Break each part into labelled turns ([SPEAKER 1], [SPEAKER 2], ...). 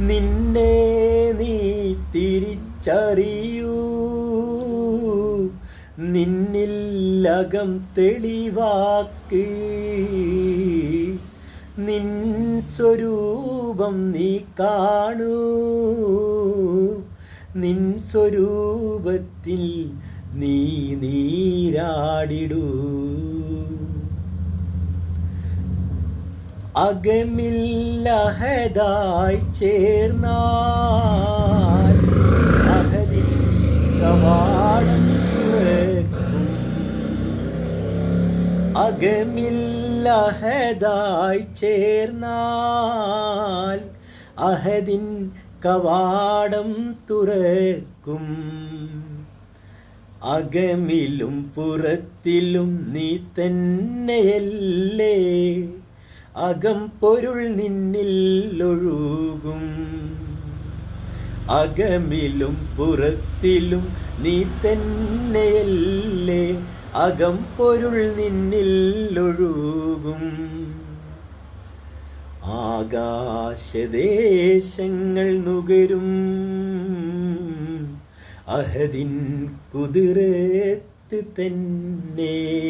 [SPEAKER 1] നിന്നെ നീ തിരിച്ചറിയൂ. നിന്നില്ലകം തെളിവാക്ക്. നിൻ സ്വരൂപം നീ കാണൂ. നിൻ സ്വരൂപത്തിൽ നീ നീരാടിടൂ. അകമില്ലഹതായി ചേർന്നാൽ കവാടം തുറക്കും അകമില്ലഹതായി ചേർന്നാൽ അഹദിൻ കവാടം തുറക്കും. അകമിലും പുറത്തിലും നീ തന്നെയല്ലേ? അകം പൊരുൾ നിന്നിൽ ഒഴുകും. അകമിലും പുറത്തിലും നീ തന്നെയല്ലേ. അകം പൊരുൾ നിന്നിൽ ഒഴുകും. ആകാശദേശങ്ങൾ നുകരും. അഹദിൻ കുതിരത്ത് തന്നെ.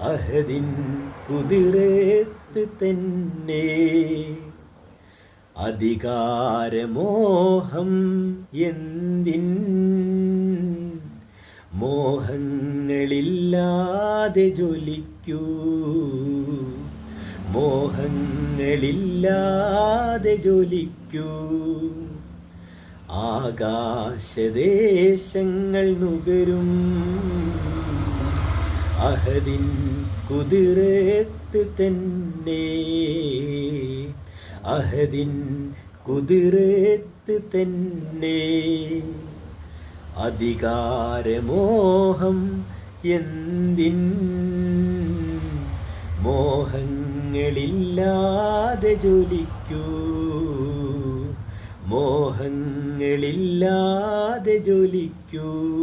[SPEAKER 1] അഹദിൻ കുതിരേത്ത് തന്നെ. അധികാരമോഹം എന്തിൻ? മോഹങ്ങളില്ലാതെ ജ്വലിക്കൂ. മോഹങ്ങളില്ലാതെ ജ്വലിക്കൂ. ആകാശദേശങ്ങൾ നുകരും. അഹദിൻ കുതിരത്ത് തന്നെ. അഹദിൻ കുതിരത്ത് തന്നെ. അധികാരമോഹം എന്തിൻ? മോഹങ്ങളില്ലാതെ ജോലിക്കൂ മോഹങ്ങളില്ലാതെ ജ്വലിക്കൂ.